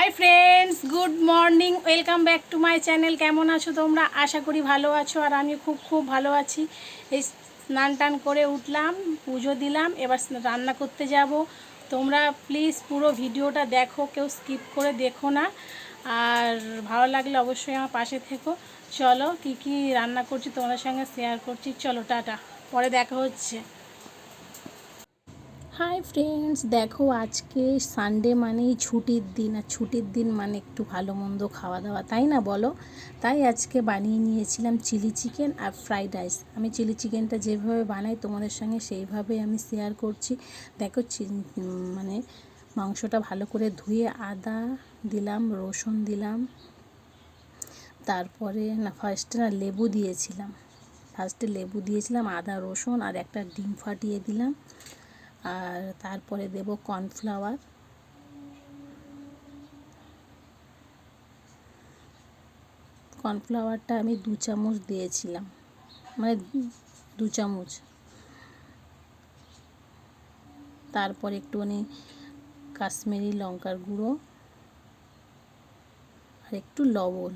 Hi friends good morning welcome back to my channel কেমন আছো তোমরা? আশা করি ভালো আছো। আর আমি খুব খুব ভালো আছি। এই স্নান টান করে উঠলাম, পুজো দিলাম, এবার রান্না করতে যাব। তোমরা প্লিজ পুরো ভিডিওটা দেখো, কেউ স্কিপ করে দেখো না। আর ভালো লাগলে অবশ্যই আমার পাশে থেকো। চলো, কি কি রান্না করছি, তোমাদের সঙ্গে শেয়ার করছি। চলো, টাটা। পরে দেখা হচ্ছে। হাই ফ্রেন্ডস দেখো আজকে সানডে মানেই ছুটির দিন, আর ছুটির দিন মানে একটু ভালো মন্দ খাওয়া দাওয়া তাই না বলো? তাই আজকে বানিয়ে নিয়েছিলাম চিলি চিকেন আর ফ্রাইড রাইস আমি চিলি চিকেনটা যেভাবে বানাই তোমাদের সঙ্গে সেইভাবে আমি শেয়ার করছি। দেখো মানে মাংসটা ভালো করে ধুয়ে আদা দিলাম, রসুন দিলাম, তারপরে না ফার্স্টে না লেবু দিয়েছিলাম। ফার্স্টে লেবু দিয়েছিলাম, আদা, রসুন আর একটা ডিম ফাটিয়ে দিলাম। আর তারপরে দেব কর্নফ্লাওয়ার। কর্নফ্লাওয়ারটা আমি দু চামচ দিয়েছিলাম মানে দু চামচ। তারপর একটুখানি কাশ্মীরি লঙ্কার গুঁড়ো আর একটু লবণ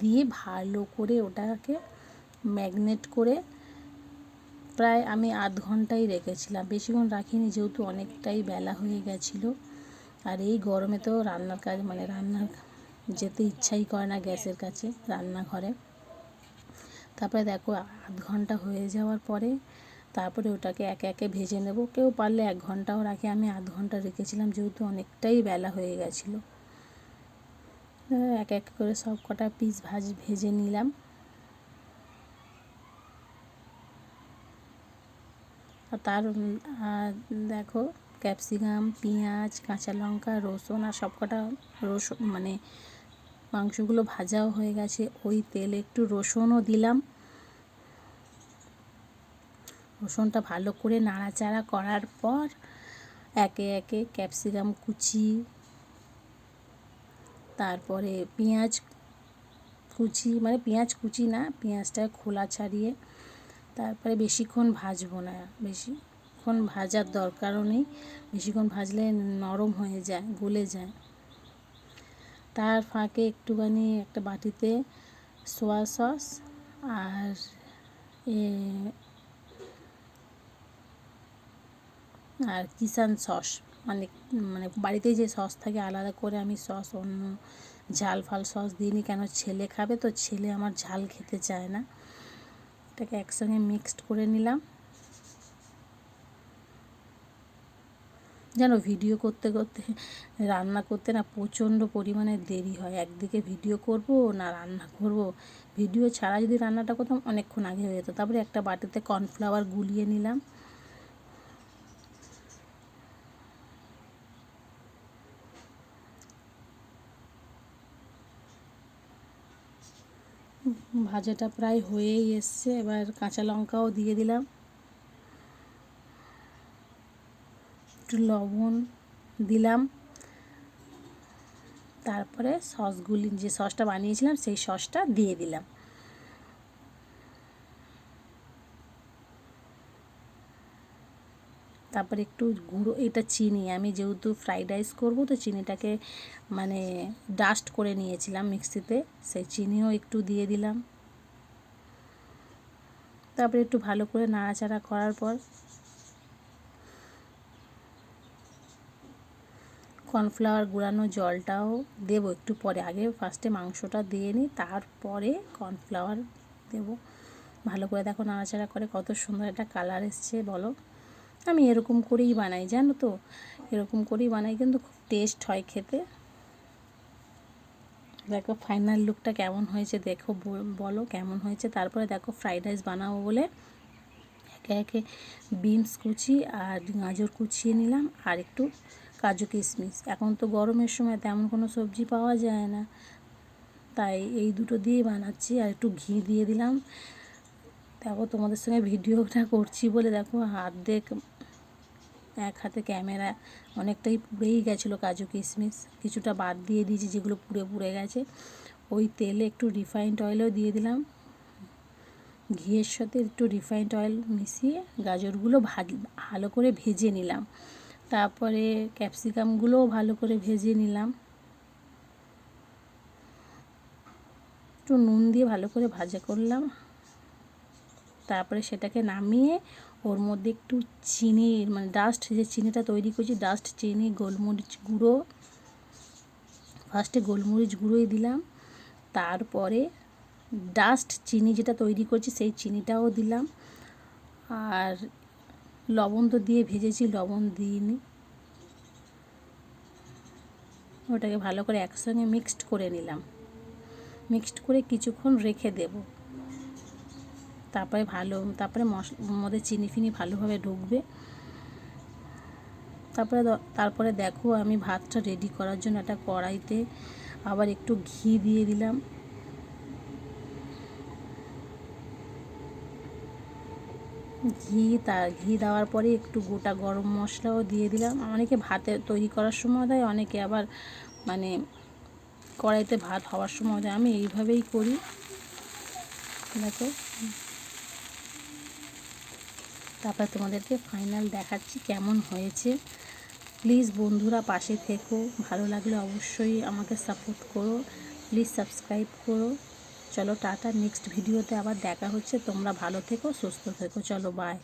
দিয়ে ভালো করে ওটাকে ম্যাগনেট করে প্রায় আমি আধ ঘন্টাই রেখেছিলাম। বেশিক্ষণ রাখিনি, যেহেতু অনেকটাই বেলা হয়ে গেছিল। আর এই গরমে তো রান্নার কাজ মানে রান্নার যেতে ইচ্ছাই করে না গ্যাসের কাছে, রান্নাঘরে। তারপরে দেখো, আধ ঘণ্টা হয়ে যাওয়ার পরে তারপরে ওটাকে একে একে ভেজে নেব। কেউ পারলে এক ঘন্টাও রাখে, আমি আধ ঘণ্টা রেখেছিলাম, যেহেতু অনেকটাই বেলা হয়ে গেছিল। এক এক করে সব কটা পিস ভাজ, ভেজে নিলাম। তার দেখো ক্যাপসিকাম, পেঁয়াজ, কাঁচা লঙ্কা, রসুন আর সব কটা রসুন মানে মাংসগুলো ভাজাও হয়ে গেছে। ওই তেলে একটু রসুনও দিলাম। রসুনটা ভালো করে নাড়াচাড়া করার পর একে একে ক্যাপসিকাম কুচি, তারপরে পেঁয়াজ কুচি মানে পেঁয়াজ কুচি না, পেঁয়াজটা খোলা ছাড়িয়ে তারপরে বেশিক্ষণ ভাজবো না, বেশিক্ষণ ভাজার দরকারও নেই, বেশিক্ষণ ভাজলে নরম হয়ে যায়, গলে যায়। তার ফাঁকে একটুখানি একটা বাটিতে সোয়া সস আর আর কিষান সস মানে মানে বাড়িতে যে সস থাকে আলাদা করে আমি সস অন্য ঝাল ফাল সস দিইনি, কেন ছেলে খাবে? তো ছেলে আমার ঝাল খেতে চায় না। এটাকে একসঙ্গে মিক্সড করে নিলাম। যেন ভিডিও করতে করতে, রান্না করতে না প্রচণ্ড পরিমাণে দেরি হয়। একদিকে ভিডিও করব না রান্না করব। ভিডিও ছাড়া যদি রান্নাটা করতাম অনেকক্ষণ আগে হয়ে যেত। তারপরে একটা বাটিতে কর্নফ্লাওয়ার গুলিয়ে নিলাম। ভাজাটা প্রায় হয়েই এসছে। এবার কাঁচা লঙ্কাও দিয়ে দিলাম। একটু লবণ দিলাম। তারপরে সসগুলি, যে সসটা বানিয়েছিলাম, সেই সসটা দিয়ে দিলাম। তারপরে একটু গুঁড়ো, এটা চিনি। আমি যেহেতু ফ্রাইড রাইস করব, তো চিনিটাকে মানে ডাস্ট করে নিয়েছিলাম মিক্সিতে। সেই চিনিও একটু দিয়ে দিলাম। তারপরে একটু ভালো করে নাড়াচাড়া করার পর কর্নফ্লাওয়ার গুঁড়ানো জলটাও দেবো একটু পরে। আগে ফার্স্টে মাংসটা দিয়ে নিই, তারপরে কর্নফ্লাওয়ার দেবো। ভালো করে দেখো নাড়াচাড়া করে কত সুন্দর একটা কালার এসছে, বলো। আমি এরকম করেই বানাই, জানো তো? এরকম করেই বানাই, কিন্তু খুব টেস্ট হয় খেতে। দেখো ফাইনাল লুকটা কেমন হয়েছে, দেখো বলো কেমন হয়েছে। তারপরে দেখো ফ্রাইড রাইস বানাবো বলে একে একে বিনস কুচি আর গাজর কুচিয়ে নিলাম আর একটু কাজু কিশমিশ। এখন তো গরমের সময় তেমন কোনো সবজি পাওয়া যায় না। তাই এই দুটো দিয়ে বানাচ্ছি আর একটু ঘি দিয়ে দিলাম। দেখো তোমাদের সঙ্গে ভিডিওটা করছি বলে দেখো হাত দেখ এক হাতে ক্যামেরা, অনেকটাই পুড়েই গেছিল কাজু কিশমিশ। কিছুটা বাদ দিয়ে দিয়েছি যেগুলো পুড়ে পুড়ে গেছে। ওই তেলে একটু রিফাইন্ড অয়েলও দিয়ে দিলাম। ঘিয়ের সাথে একটু রিফাইন্ড অয়েল মিশিয়ে গাজরগুলো ভাগি, ভালো করে ভেজে নিলাম। তারপরে ক্যাপসিকামগুলোও ভালো করে ভেজে নিলাম। একটু নুন দিয়ে ভালো করে ভাজা করলাম। তারপরে সেটাকে নামিয়ে ওর মধ্যে একটু চিনি মানে ডাস্ট যে চিনিটা তৈরি করছি ডাস্ট চিনি, গোলমরিচ গুঁড়ো। ফার্স্টে গোলমরিচ গুঁড়োই দিলাম। তারপরে ডাস্ট চিনি যেটা তৈরি করছি, সেই চিনিটাও দিলাম। আর লবণ তো দিয়ে ভেজেছি, লবণ দিইনি। ওটাকে ভালো করে একসঙ্গে মিক্সড করে নিলাম। মিক্সড করে কিছুক্ষণ রেখে দেব। তারপরে ভালো, তারপরে মশ মধ্যে চিনি ফিনি ভালোভাবে ঢুকবে। তারপরে তারপরে দেখো আমি ভাতটা রেডি করার জন্য একটা কড়াইতে আবার একটু ঘি দিয়ে দিলাম। ঘি তার ঘি দেওয়ার পরে একটু গোটা গরম মশলাও দিয়ে দিলাম। অনেকে ভাতে তৈরি করার সময় দেয়, অনেকে আবার মানে কড়াইতে ভাত হওয়ার সময় দেয়। আমি এইভাবেই করি। দেখো। তারপরে তোমাদেরকে ফাইনাল দেখাচ্ছি কেমন হয়েছে। প্লিজ বন্ধুরা পাশে থেকো, ভালো লাগলে অবশ্যই আমাকে সাপোর্ট করো প্লিজ সাবস্ক্রাইব করো। চলো টাটা নেক্সট ভিডিওতে আবার দেখা হচ্ছে। তোমরা ভালো থেকো, সুস্থ থেকো। চলো বাই